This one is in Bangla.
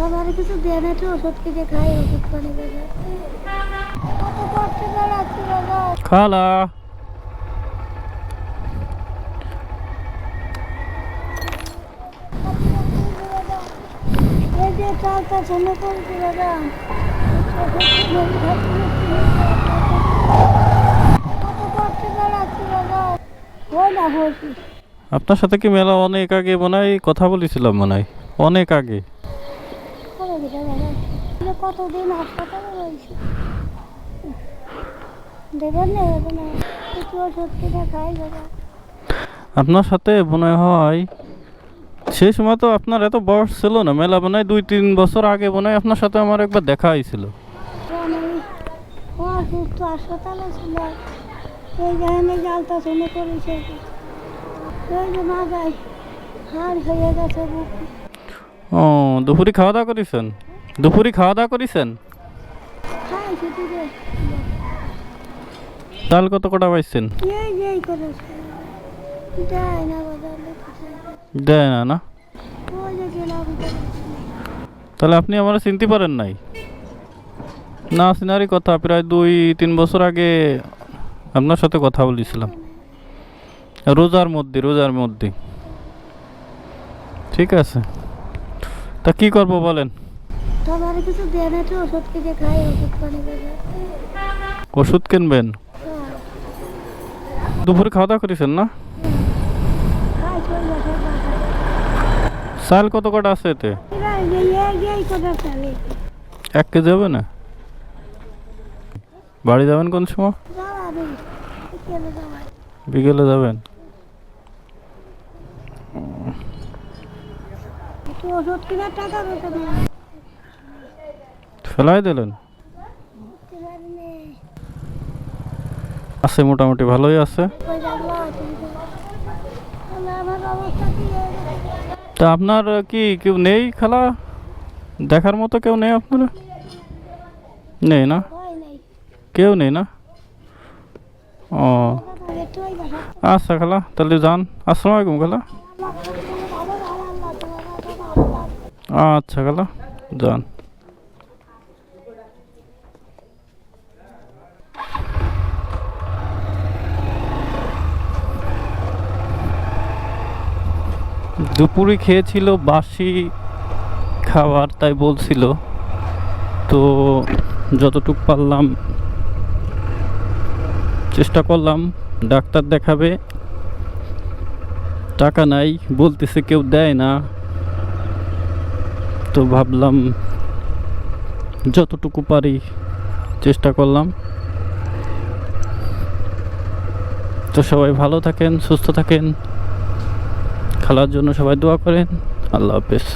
কিছু দেন একটু ওষুধ কিনে খাই ওষুধ পানি করে কত কষ্ট বেড়াচ্ছি বাবা। খালা। এই যে করছি দাদা না আপনার সাথে কি মেলা অনেক আগে মনে হয় কথা বলেছিলাম মনে হয়। অনেক আগে করে দিতে বাবা তাহলে কতদিন হাসপাতালে রয়েছি? দেবেন না দেবেন না। কিছু খাই বাবা আপনার সাথে মনে হয়। সেই সময় তো আপনার এত বয়স ছিল না। মেলা মনে হয় দুই তিন বছর আগে মনে হয় আপনার সাথে আমার একবার দেখা হয়েছিল হাসপাতালে ছিল। এই জালটা শুনে করেছে। ওই যে না যাই হাড় হয়ে গেছে বুক। ও, দুপুরি খাওয়া দাওয়া করেছেন? দুপুরি খাওয়া দাওয়া করেছেন? চাল কত কটা পাইছেন দেয় না না? তাহলে আপনি আমার চিনতে পারেন নাই? না সিনারি কথা, প্রায় দুই, তিন বছর আগে আপনার সাথে কথা বলেছিলাম। রোজার মধ্যে রোজার মধ্যে। ঠিক আছে? তা কি করব বলেন? কিছু দেন ওষুধ কিনে খাই ওষুধ পানি ওষুধ কিনবেন? হ্যাঁ, দুপুরে খাওয়া দাওয়া করেছেন না? খাই চল কত কটা আছে এতে? এক কেজি হবে না? বাড়ি যাবেন কোন সময়? বিকেলে যাবেন? ওষুধ ফেলাই দিলেন? আছে, মোটামুটি ভালোই আছে। তো- আপনার কি কেউ নেই খেলা? দেখার মতো কেউ নেই আপনার? নেই না? কেউ নেই না? ও। আচ্ছা খালা। তাহলে যান। আসসালামু আলাইকুম, খালা আমার সবসময় ভালো ভালো আল্লাহ তোমার কথা ভালো লাগে। আচ্ছা খালা যান দুপুরে খেয়েছিল বাসি খাবার, তাই বলছিল। তো যতটুক পারলাম, চেষ্টা করলাম, ডাক্তার দেখাবে। টাকা নাই, বলতেছে কেউ দেয় না। তো ভাবলাম যতটুকু পারি চেষ্টা করলাম। তো সবাই ভালো থাকেন, সুস্থ থাকেন। খেলার জন্য সবাই দোয়া করেন। আল্লাহ হাফেজ।